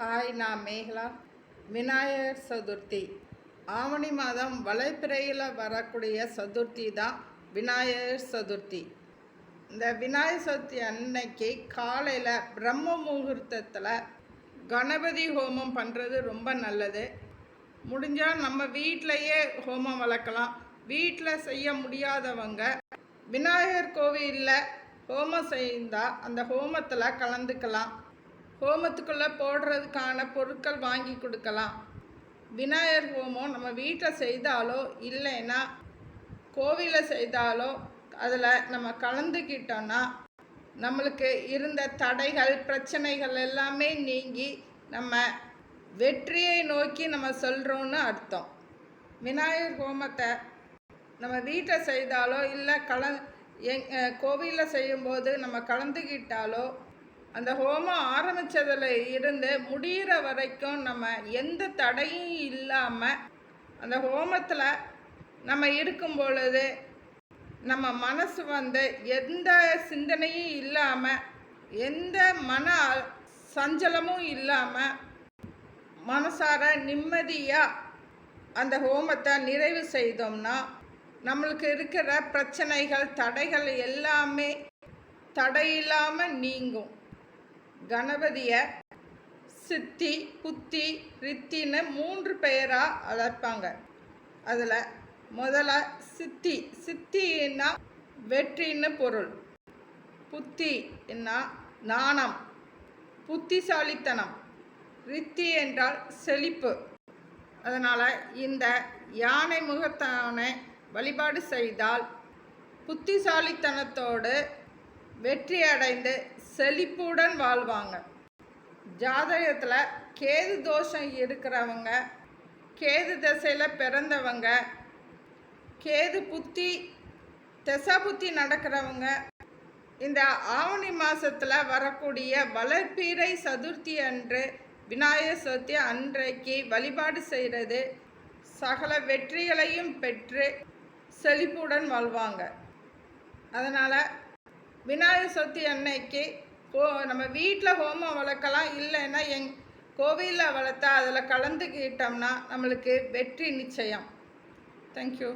Hi நான் மேகலா. விநாயகர் சதுர்த்தி. ஆவணி மாதம் வலைப்பிறையில் வரக்கூடிய சதுர்த்தி தான் விநாயகர் சதுர்த்தி. இந்த விநாயகர் சதுர்த்தி அன்னைக்கு காலையில் பிரம்ம முகூர்த்தத்தில் கணபதி ஹோமம் பண்ணுறது ரொம்ப நல்லது. முடிஞ்சால் நம்ம வீட்டிலையே ஹோமம் வளர்க்கலாம். வீட்டில் செய்ய முடியாதவங்க விநாயகர் கோவிலில் ஹோமம் செய்தால் அந்த ஹோமத்தில் கலந்துக்கலாம். ஹோமத்துக்குள்ளே போடுறதுக்கான பொருட்கள் வாங்கி கொடுக்கலாம். விநாயகர் ஹோமம் நம்ம வீட்டில் செய்தாலோ இல்லைன்னா கோவிலில் செய்தாலோ அதில் நம்ம கலந்துக்கிட்டோன்னா நம்மளுக்கு இருந்த தடைகள் பிரச்சனைகள் எல்லாமே நீங்கி நம்ம வெற்றியை நோக்கி நம்ம சொல்கிறோன்னு அர்த்தம். விநாயகர் ஹோமத்தை நம்ம வீட்டில் செய்தாலோ இல்லை கல எங் கோவிலில் செய்யும்போது நம்ம கலந்துக்கிட்டாலோ அந்த ஹோமம் ஆரம்பித்ததில் இருந்து முடிகிற வரைக்கும் நம்ம எந்த தடையும் இல்லாமல் அந்த ஹோமத்தில் நம்ம இருக்கும் பொழுது நம்ம மனசு வந்து எந்த சிந்தனையும் இல்லாமல் எந்த மன சஞ்சலமும் இல்லாமல் மனசார நிம்மதியாக அந்த ஹோமத்தை நிறைவு செய்தோம்னா நம்மளுக்கு இருக்கிற பிரச்சனைகள் தடைகள் எல்லாமே தடையில்லாமல் நீங்கும். கணபதியை சித்தி புத்தி ரித்தின்னு மூன்று பெயராக அழைப்பாங்க. அதில் முதல்ல சித்தி. சித்தின்னா வெற்றின்னு பொருள். புத்தின்னா நாணம். புத்திசாலித்தனம். ரித்தி என்றால் செழிப்பு. அதனால் இந்த யானை முகத்தானை வழிபாடு செய்தால் புத்திசாலித்தனத்தோடு வெற்றி அடைந்து செழிப்புடன் வாழ்வாங்க. ஜாதகத்தில் கேது தோஷம் இருக்கிறவங்க கேது திசையில் பிறந்தவங்க கேது புத்தி திசை புத்தி நடக்கிறவங்க இந்த ஆவணி மாதத்தில் வரக்கூடிய வளர்ப்பீரை சதுர்த்தி அன்று விநாயகர் சதுர்த்தி அன்றைக்கு வழிபாடு செய்கிறது சகல வெற்றிகளையும் பெற்று செழிப்புடன் வாழ்வாங்க. அதனால் விநாயகர் சதுர்த்தி அன்னைக்கு கோ நம்ம வீட்டில் ஹோமம் வளர்க்கலாம் இல்லைன்னா எங் கோவிலில் வளர்த்தா அதில் கலந்துக்கிட்டோம்னா நம்மளுக்கு வெற்றி நிச்சயம். தேங்க்யூ